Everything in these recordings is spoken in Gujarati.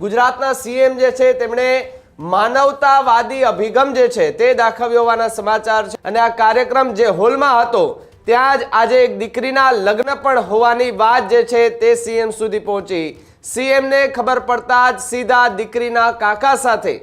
ગુજરાતના સીએમ જે છે, તેમણે માનવતાવાદી અભિગમ જે છે, તે દાખવ્યો હોવાના સમાચાર છે. અને આ કાર્યક્રમ જે હોલમાં હતો, ત્યાં જ આજે એક દીકરીના લગ્ન પણ હોવાની વાત જે છે, તે સીએમ સુધી પહોંચી. સીએમને ખબર પડતા જ સીધા દીકરીના કાકા સાથે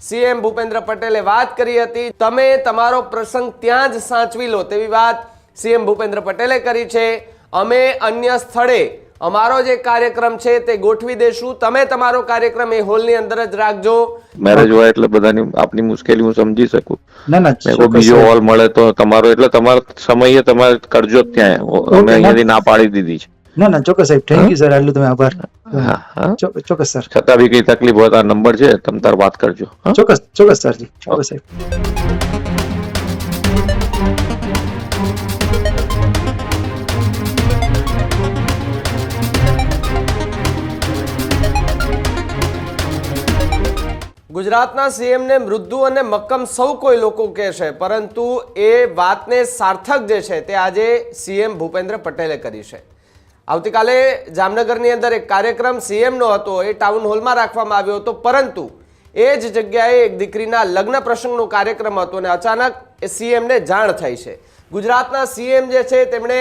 સીએમ ભૂપેન્દ્ર પટેલે વાત કરી હતી, તમે તમારો પ્રસંગ ત્યાં જ સાચવી લો. તેવી વાત સીએમ ભૂપેન્દ્ર પટેલે કરી છે. અમે અન્ય સ્થળે અમારો જે કાર્યક્રમ છે તે ગોઠવી દેશું. તમે તમારો કાર્યક્રમ એ હોલની અંદર જ રાખજો. મેરેજ હોય એટલે બધાની આપની મુશ્કેલી હું સમજી શકું. ના ના કોઈ બીજો હોલ મળે તો તમારો એટલે તમારો સમયે તમારે કરજો જ ત્યાં. અમે ના. અહીંયાથી ના પાડી દીધી છે. ના ના ચોક્કસ સાહેબ. થેન્ક યુ સર આટલું તમે આભાર. હા હા. ચો- ચોક્કસ સર છતાં બી કઈ તકલીફ હોય તો આ નંબર છે તમે તાર વાત કરજો. ચોક્કસ ચોક્કસ સરજી ચોક્કસ સાહેબ. ગુજરાતના સીએમને મૃદુ અને મક્કમ સૌ કોઈ લોકો કહે છે, પરંતુ એ વાતને સાર્થક જે છે તે આજે સીએમ ભૂપેન્દ્ર પટેલે કરી છે. આવતીકાલે જામનગરની અંદર એક કાર્યક્રમ સીએમનો હતો, એ ટાઉન હોલમાં રાખવામાં આવ્યો હતો, પરંતુ એ જ જગ્યાએ એક દીકરીના લગ્ન પ્રસંગનો કાર્યક્રમ હતો અને અચાનક એ સીએમને જાણ થઈ છે. ગુજરાતના સીએમ જે છે તેમણે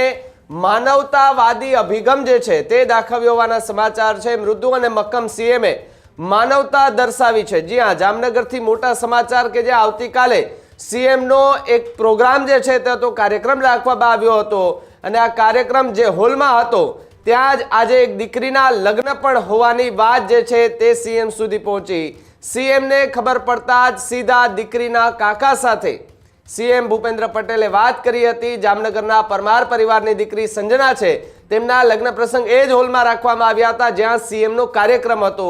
માનવતાવાદી અભિગમ જે છે તે દાખવ્યો હોવાના સમાચાર છે. મૃદુ અને મક્કમ સીએમએ માનવતા દર્શાવી છે. જી હા, જામનગરથી મોટા સમાચાર કે જે આવતીકાલે સીએમનો એક પ્રોગ્રામ જે છે તે હતો, કાર્યક્રમ રાખવામાં આવ્યો હતો. અને આ કાર્યક્રમ જે હોલમાં હતો, ત્યાં જ આજે એક દીકરીના લગ્ન પણ હોવાની વાત જે છે તે સીએમ સુધી પહોંચી. સીએમને ખબર પડતા જ સીધા દીકરીના કાકા સાથે સીએમ ભૂપેન્દ્ર પટેલે વાત કરી હતી. જામનગરના પરમાર પરિવારની દીકરી સંજના છે. તેમના લગ્ન પ્રસંગ એ જ હોલમાં રાખવામાં આવ્યા હતા, જ્યાં સીએમનો કાર્યક્રમ હતો.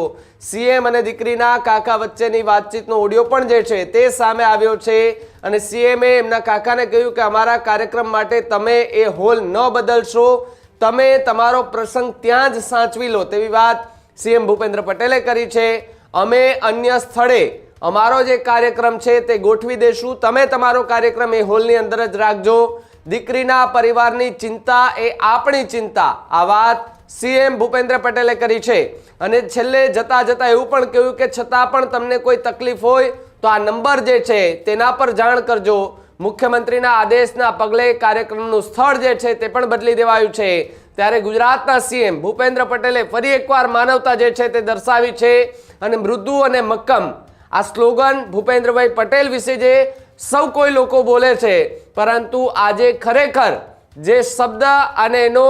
સીએમ અને દીકરીના કાકા વચ્ચેની વાતચીતનો ઓડિયો પણ જે છે તે સામે આવ્યો છે અને સીએમએ એમના કાકાને કહ્યું કે અમારા કાર્યક્રમ માટે તમે એ હોલ ન બદલશો, તમે તમારો પ્રસંગ ત્યાં જ સાચવી લો તેવી વાત સીએમ ભૂપેન્દ્ર પટેલે કરી છે. અમે અન્ય સ્થળે અમારો જે કાર્યક્રમ છે તે ગોઠવી દેશું, તમે તમારો કાર્યક્રમ એ હોલની અંદર જ રાખજો. દીકરીના પરિવારની ચિંતા એ આપણી ચિંતા. આ વાત સીએમ ભૂપેન્દ્ર પટેલે કરી છે. અને છેલ્લે જતા જતા એવું પણ કહ્યું કે છતાં પણ તમને કોઈ તકલીફ હોય તો આ નંબર જે છે તેના પર જાણ કરજો. મુખ્યમંત્રીના આદેશના પગલે કાર્યક્રમનું સ્થળ જે છે તે પણ બદલી દેવાયું છે. ત્યારે ગુજરાતના સીએમ ભૂપેન્દ્ર પટેલે ફરી એકવાર માનવતા જે છે તે દર્શાવી છે. અને મૃદુ અને મક્કમ. આ સ્લોગન ભૂપેન્દ્રભાઈ પટેલ વિશે જે સૌ કોઈ લોકો બોલે છે, પરંતુ આજે ખરેખર જે શબ્દ અને એનો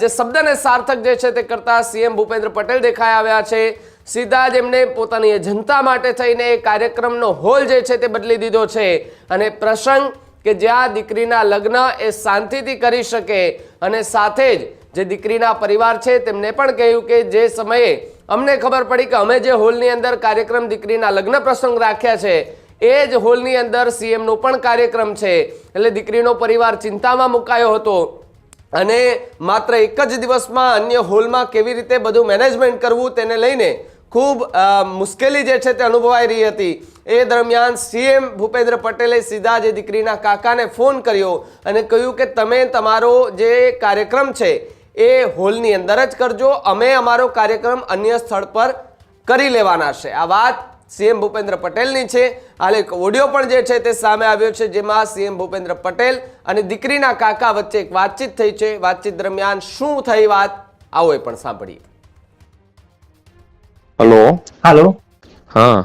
જે શબ્દને સાર્થક જે છે તે કરતા સીએમ ભૂપેન્દ્ર પટેલ દેખાઈ આવ્યા છે. સીધા જ એમને પોતાની જનતા માટે થઈને એ કાર્યક્રમનો હોલ જે છે તે બદલી દીધો છે. અને પ્રસંગ કે જ્યાં દીકરીના લગ્ન એ શાંતિથી કરી શકે અને સાથે જ જે દીકરીના પરિવાર છે તેમને પણ કહ્યું કે જે સમયે અમને ખબર પડી કે અમે જે હોલની અંદર કાર્યક્રમ દીકરીના લગ્ન પ્રસંગ રાખ્યા છે એ જ હોલની અંદર સીએમનો પણ કાર્યક્રમ છે. એટલે દીકરીનો પરિવાર ચિંતામાં મુકાયો હતો. અને માત્ર એક જ દિવસમાં અન્ય હોલમાં કેવી રીતે બધું મેનેજમેન્ટ કરવું તેને લઈને ખૂબ મુશ્કેલી જે છે તે અનુભવાઈ રહી હતી. એ દરમિયાન સીએમ ભૂપેન્દ્ર પટેલે સીધા જે દીકરીના કાકાને ફોન કર્યો અને કહ્યું કે તમે તમારો જે કાર્યક્રમ છે એ હોલની અંદર જ કરજો. અમે અમારો કાર્યક્રમ અન્ય સ્થળ પર કરી લેવાના છે. આ વાત સીએમ ભૂપેન્દ્ર પટેલની છે. હાલ એક ઓડિયો પણ જે છે તે સામે આવ્યો છે જેમાં સીએમ ભૂપેન્દ્ર પટેલ અને દીકરીના કાકા વચ્ચે એક વાતચીત થઈ છે. વાતચીત દરમિયાન શું થઈ વાત? આવો એ પણ સાંભળીએ. હલો. હેલો. હા.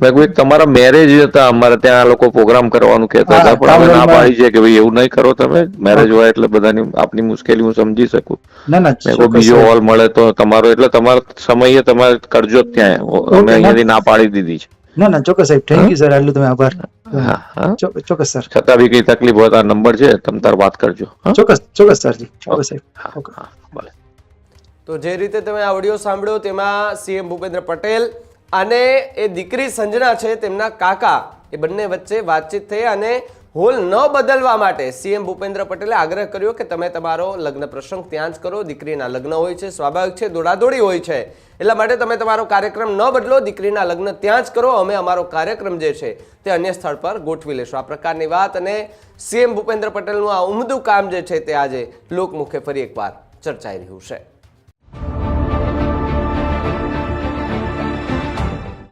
મેં કહ્યું તમારા મેરેજ હતા અમારે ત્યાં લોકો પ્રોગ્રામ કરવાનું કહેતા હતા પણ અમે ના પાડી છે કે ભાઈ એવું નહીં કરો તમે. મેરેજ હોય એટલે બધાની આપની મુશ્કેલી હું સમજી શકું. ના ના કોઈ બીજો હોલ મળે તો તમારો એટલે તમારો સમયે તમારે કરજો ત્યાં. અમે અહીંયાથી ના પાડી દીધી છે. ના ના ચોક્કસ સાહેબ. થેન્ક યુ સર આટલું તમે આભાર. ચોક્કસ સર છતાં બી કઈ તકલીફ હોય તો આ નંબર છે તમે તાર વાત કરજો. ચોક્કસ ચોક્કસ સરજી ચોક્કસ સાહેબ. હા, ઓકે ભલે. તો જે રીતે તમે આ ઓડિયો સાંભળ્યો તેમાં સીએમ ભૂપેન્દ્ર પટેલ અને એ દીકરી સંજના છે, તેમના કાકા, એ બંને વચ્ચે વાતચીત થઈ અને હોલ ન બદલવા માટે સીએમ ભૂપેન્દ્ર પટેલે આગ્રહ કર્યો કે તમે તમારો લગ્ન પ્રસંગ ત્યાં જ કરો, દીકરીના લગ્ન હોય છે, સ્વાભાવિક છે, દોડાદોડી હોય છે. એટલા માટે તમે તમારો કાર્યક્રમ ન બદલો, દીકરીના લગ્ન ત્યાં જ કરો, અમે અમારો કાર્યક્રમ જે છે તે અન્ય સ્થળ પર ગોઠવી લેશું. આ પ્રકારની વાત અને સીએમ ભૂપેન્દ્ર પટેલનું આ ઉમદું કામ જે છે તે આજે લોકમુખે ફરી એકવાર ચર્ચાઈ રહ્યું છે.